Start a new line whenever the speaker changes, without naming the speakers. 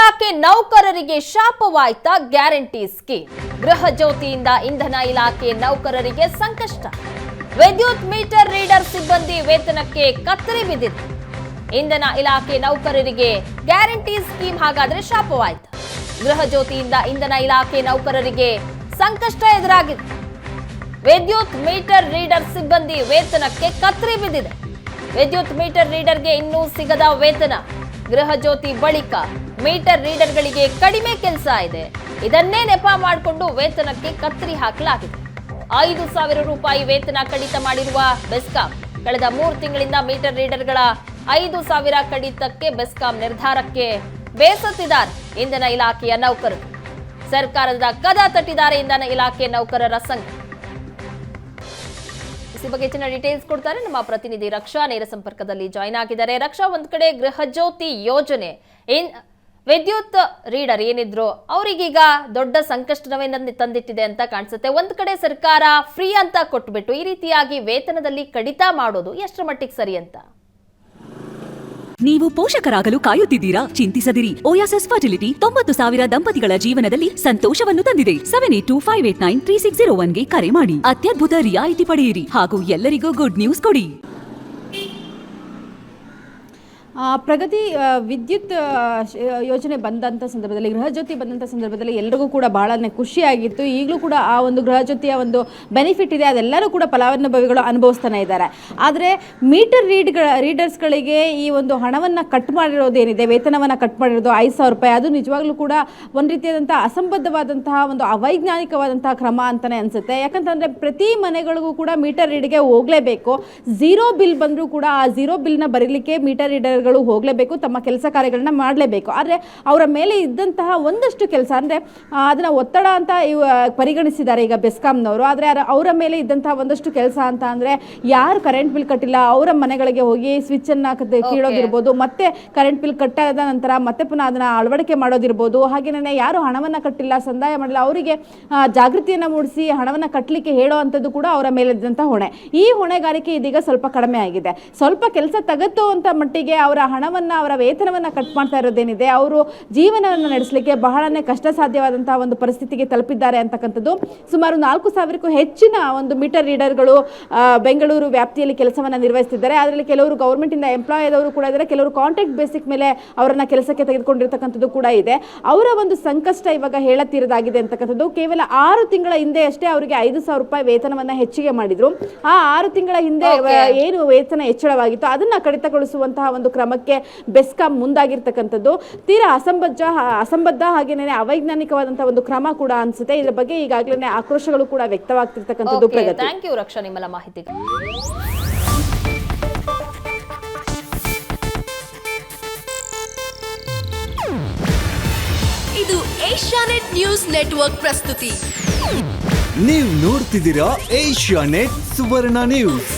ಇಲಾಖೆ ನೌಕರರಿಗೆ ಶಾಪವಾಯ್ತ guarantee scheme. ಗೃಹ ಜ್ಯೋತಿಯಿಂದ ಇಂಧನ ಇಲಾಖೆ ನೌಕರರಿಗೆ ಸಂಕಷ್ಟ. ವಿದ್ಯುತ್ ಮೀಟರ್ ರೀಡರ್ ಸಿಬ್ಬಂದಿ ವೇತನಕ್ಕೆ ಕತ್ತರಿ ಬಿದ್ದಿದೆ. ಇಂಧನ ಇಲಾಖೆ ನೌಕರರಿಗೆ ಗ್ಯಾರಂಟಿ ಸ್ಕೀಮ್ ಹಾಗಾದ್ರೆ ಶಾಪವಾಯ್ತು. ಗೃಹ ಜ್ಯೋತಿಯಿಂದ ಇಂಧನ ಇಲಾಖೆ ನೌಕರರಿಗೆ ಸಂಕಷ್ಟ ಎದುರಾಗಿದೆ. ವಿದ್ಯುತ್ ಮೀಟರ್ ರೀಡರ್ ಸಿಬ್ಬಂದಿ ವೇತನಕ್ಕೆ ಕತ್ತರಿ ಬಿದ್ದಿದೆ. ವಿದ್ಯುತ್ ಮೀಟರ್ ರೀಡರ್ಗೆ ಇನ್ನೂ ಸಿಗದ ವೇತನ. ಗೃಹ ಜ್ಯೋತಿ ಬಳಿಕ ಮೀಟರ್ ರೀಡರ್ಗಳಿಗೆ ಕಡಿಮೆ ಕೆಲಸ ಇದೆ. ಇದನ್ನೇ ನೆಪ ಮಾಡಿಕೊಂಡು ವೇತನಕ್ಕೆ ಕತ್ತರಿ ಹಾಕಲಾಗಿದೆ. ಐದು ಸಾವಿರ ರೂಪಾಯಿ ವೇತನ ಕಡಿತ ಮಾಡಿರುವ ಬೆಸ್ಕಾಂ, ಕಳೆದ ಮೂರು ತಿಂಗಳಿಂದ ಮೀಟರ್ ರೀಡರ್ಗಳ ಐದು ಸಾವಿರ ಕಡಿತಕ್ಕೆ ಬೆಸ್ಕಾಂ ನಿರ್ಧಾರಕ್ಕೆ ಬೇಸತ್ತಿದ್ದಾರೆ ಇಂಧನ ಇಲಾಖೆಯ ನೌಕರರು. ಸರ್ಕಾರದ ಕದ ತಟ್ಟಿದ್ದಾರೆ ಇಂಧನ ಇಲಾಖೆ ನೌಕರರ ಸಂಘ. ಬಗ್ಗೆ ಹೆಚ್ಚಿನ ಡೀಟೇಲ್ಸ್ ಕೊಡ್ತಾರೆ ನಮ್ಮ ಪ್ರತಿನಿಧಿ ರಕ್ಷಾ ನೇರ ಸಂಪರ್ಕದಲ್ಲಿ ಜಾಯ್ನ್ ಆಗಿದ್ದಾರೆ. ರಕ್ಷಾ, ಒಂದ್ ಕಡೆ ಗೃಹ ಜ್ಯೋತಿ ಯೋಜನೆ. ವಿದ್ಯುತ್ ರೀಡರ್ ಏನಿದ್ರು ಅವರಿಗೀಗ ದೊಡ್ಡ ಸಂಕಷ್ಟವೇ ತಂದಿಟ್ಟಿದೆ ಅಂತ ಕಾಣಿಸುತ್ತೆ. ಒಂದು ಕಡೆ ಸರ್ಕಾರ ಫ್ರೀ ಅಂತ ಕೊಟ್ಬಿಟ್ಟು ಈ ರೀತಿಯಾಗಿ ವೇತನದಲ್ಲಿ ಕಡಿತ ಮಾಡೋದು ಎಷ್ಟರ ಮಟ್ಟಿಗೆ ಸರಿ ಅಂತ?
ನೀವು ಪೋಷಕರಾಗಲು ಕಾಯುತ್ತಿದ್ದೀರಾ? ಚಿಂತಿಸದಿರಿ. ಓಯಾಸಸ್ ಫರ್ಟಿಲಿಟಿ ತೊಂಬತ್ತು ಸಾವಿರ ದಂಪತಿಗಳ ಜೀವನದಲ್ಲಿ ಸಂತೋಷವನ್ನು ತಂದಿದೆ. Seven eight two five eight nine three six zero ಒನ್ಗೆ ಕರೆ ಮಾಡಿ. ಅತ್ಯದ್ಭುತ ರಿಯಾಯಿತಿ ಪಡೆಯಿರಿ ಹಾಗೂ ಎಲ್ಲರಿಗೂ ಗುಡ್ ನ್ಯೂಸ್ ಕೊಡಿ.
ಪ್ರಗತಿ ವಿದ್ಯುತ್ ಯೋಜನೆ ಬಂದಂಥ ಸಂದರ್ಭದಲ್ಲಿ, ಗೃಹ ಜ್ಯೋತಿ ಬಂದಂಥ ಸಂದರ್ಭದಲ್ಲಿ ಎಲ್ಲರಿಗೂ ಕೂಡ ಬಹಳನೇ ಖುಷಿಯಾಗಿತ್ತು. ಈಗಲೂ ಕೂಡ ಆ ಒಂದು ಗೃಹ ಜ್ಯೋತಿಯ ಒಂದು ಬೆನಿಫಿಟ್ ಇದೆ. ಅದೆಲ್ಲರೂ ಕೂಡ ಫಲಾನುಭವಿಗಳು ಅನುಭವಿಸ್ತಾನೆ ಇದ್ದಾರೆ. ಆದರೆ ಮೀಟರ್ ರೀಡ್ಗಳ ರೀಡರ್ಸ್ಗಳಿಗೆ ಈ ಒಂದು ಹಣವನ್ನು ಕಟ್ ಮಾಡಿರೋದೇನಿದೆ? ವೇತನವನ್ನು ಕಟ್ ಮಾಡಿರೋದು ಐದು ಸಾವಿರ ರೂಪಾಯಿ. ಅದು ನಿಜವಾಗ್ಲೂ ಕೂಡ ಒಂದು ರೀತಿಯಾದಂಥ ಅಸಂಬದ್ಧವಾದಂತಹ ಒಂದು ಅವೈಜ್ಞಾನಿಕವಾದಂತಹ ಕ್ರಮ ಅಂತಲೇ ಅನಿಸುತ್ತೆ. ಯಾಕಂತಂದರೆ ಪ್ರತಿ ಮನೆಗಳಿಗೂ ಕೂಡ ಮೀಟರ್ ರೀಡ್ಗೆ ಹೋಗಲೇಬೇಕು. ಝೀರೋ ಬಿಲ್ ಬಂದರೂ ಕೂಡ ಆ ಝೀರೋ ಬಿಲ್ನ ಬರೀಲಿಕ್ಕೆ ಮೀಟರ್ ರೀಡರ್ಗಳು ಹೋಗಲೇಬೇಕು ತಮ್ಮ ಕೆಲಸ ಕಾರ್ಯಗಳನ್ನ ಮಾಡಲೇಬೇಕು. ಆದರೆ ಅವರ ಮೇಲೆ ಇದ್ದಂತಹ ಒಂದಷ್ಟು ಕೆಲಸ ಅಂದರೆ ಅದನ್ನು ಒತ್ತಡ ಅಂತ ಇವ ಪರಿಗಣಿಸಿದ್ದಾರೆ ಈಗ ಬೆಸ್ಕಾಂನವರು. ಆದರೆ ಅವರ ಮೇಲೆ ಇದ್ದಂತಹ ಒಂದಷ್ಟು ಕೆಲಸ ಅಂತ ಅಂದರೆ ಯಾರು ಕರೆಂಟ್ ಬಿಲ್ ಕಟ್ಟಿಲ್ಲ ಅವರ ಮನೆಗಳಿಗೆ ಹೋಗಿ ಸ್ವಿಚ್ಚನ್ನು ಕೀಳೋದಿರ್ಬೋದು ಮತ್ತೆ ಕರೆಂಟ್ ಬಿಲ್ ಕಟ್ಟಾದ ನಂತರ ಮತ್ತೆ ಪುನಃ ಅದನ್ನು ಅಳವಡಿಕೆ ಮಾಡೋದಿರ್ಬೋದು. ಹಾಗೆಯೇ ಯಾರು ಹಣವನ್ನು ಕಟ್ಟಿಲ್ಲ ಸಂದಾಯ ಮಾಡಿಲ್ಲ ಅವರಿಗೆ ಜಾಗೃತಿಯನ್ನು ಮೂಡಿಸಿ ಹಣವನ್ನು ಕಟ್ಟಲಿಕ್ಕೆ ಹೇಳೋ ಅಂತದ್ದು ಕೂಡ ಅವರ ಮೇಲಿದ್ದಂಥ ಹೊಣೆ. ಈ ಹೊಣೆಗಾರಿಕೆ ಇದೀಗ ಸ್ವಲ್ಪ ಕಡಿಮೆ ಆಗಿದೆ. ಸ್ವಲ್ಪ ಕೆಲಸ ತಗತ್ತು ಅಂತ ಮಟ್ಟಿಗೆ ಅವರ ಹಣವನ್ನು ಅವರ ವೇತನವನ್ನು ಕಟ್ ಮಾಡ್ತಾ ಇರೋದೇನಿದೆ. ಅವರು ಜೀವನವನ್ನು ನಡೆಸಲಿಕ್ಕೆ ಬಹಳನೇ ಕಷ್ಟ ಸಾಧ್ಯವಾದಂತಹ ಒಂದು ಪರಿಸ್ಥಿತಿಗೆ ತಲುಪಿದ್ದಾರೆ ಅಂತಕ್ಕಂಥದ್ದು. ಸುಮಾರು ನಾಲ್ಕು ಸಾವಿರಕ್ಕೂ ಹೆಚ್ಚಿನ ಒಂದು ಮೀಟರ್ ರೀಡರ್ಗಳು ಬೆಂಗಳೂರು ವ್ಯಾಪ್ತಿಯಲ್ಲಿ ಕೆಲಸವನ್ನು ನಿರ್ವಹಿಸುತ್ತಿದ್ದಾರೆ ಅದರಲ್ಲಿ ಕೆಲವರು ಗೌರ್ಮೆಂಟಿಂದ ಎಂಪ್ಲಾಯ್ ಆದವರು ಕೂಡ ಇದ್ದಾರೆ. ಕೆಲವರು ಕಾಂಟ್ರಾಕ್ಟ್ ಬೇಸಿಕ್ ಮೇಲೆ ಅವರನ್ನ ಕೆಲಸಕ್ಕೆ ತೆಗೆದುಕೊಂಡಿರ್ತಕ್ಕಂಥದ್ದು ಕೂಡ ಇದೆ. ಅವರ ಒಂದು ಸಂಕಷ್ಟ ಇವಾಗ ಹೇಳತ್ತಿರೋದಾಗಿದೆ ಅಂತಕ್ಕಂಥದ್ದು. ಕೇವಲ ಆರು ತಿಂಗಳ ಹಿಂದೆ ಅಷ್ಟೇ ಅವರಿಗೆ ಐದು ಸಾವಿರ ರೂಪಾಯಿ ವೇತನವನ್ನ ಹೆಚ್ಚಿಗೆ ಮಾಡಿದ್ರು. ಆ ಆರು ತಿಂಗಳ ಹಿಂದೆ ಏನು ವೇತನ ಹೆಚ್ಚಳವಾಗಿತ್ತು ಅದನ್ನ ಕಡಿತಗೊಳಿಸುವಂತಹ ಒಂದು ಕ್ರಮಕ್ಕೆ ಬೆಸ್ಕಾಂ ಮುಂದಾಗಿರ್ತಕ್ಕಂಥದ್ದು. ತೀರಾ ಅಸಂಬದ್ಧ ಅಸಂಬದ್ಧ ಹಾಗೇನೇ ಅವೈಜ್ಞಾನಿಕವಾದಂತಹ ಒಂದು ಕ್ರಮ ಕೂಡ ಅನ್ಸುತ್ತೆ. ಇದರ ಬಗ್ಗೆ ಈಗಾಗಲೇ ಆಕ್ರೋಶಗಳು ಕೂಡ ವ್ಯಕ್ತವಾಗ್ತಿರ್ತಕ್ಕಂಥದ್ದು ಪ್ರಗತಿ.
ಥ್ಯಾಂಕ್ ಯು ರಕ್ಷಾ ನಿಮ್ಮಲ್ಲ ಮಾಹಿತಿ
ಇದು ಏಷ್ಯಾನೆಟ್ ನ್ಯೂಸ್ ನೆಟ್ವರ್ಕ್ ಪ್ರಸ್ತುತಿ.
ನೀವು ನೋಡ್ತಿದ್ದೀರಾ ಏಷ್ಯಾನೆಟ್ ಸುವರ್ಣ ನ್ಯೂಸ್.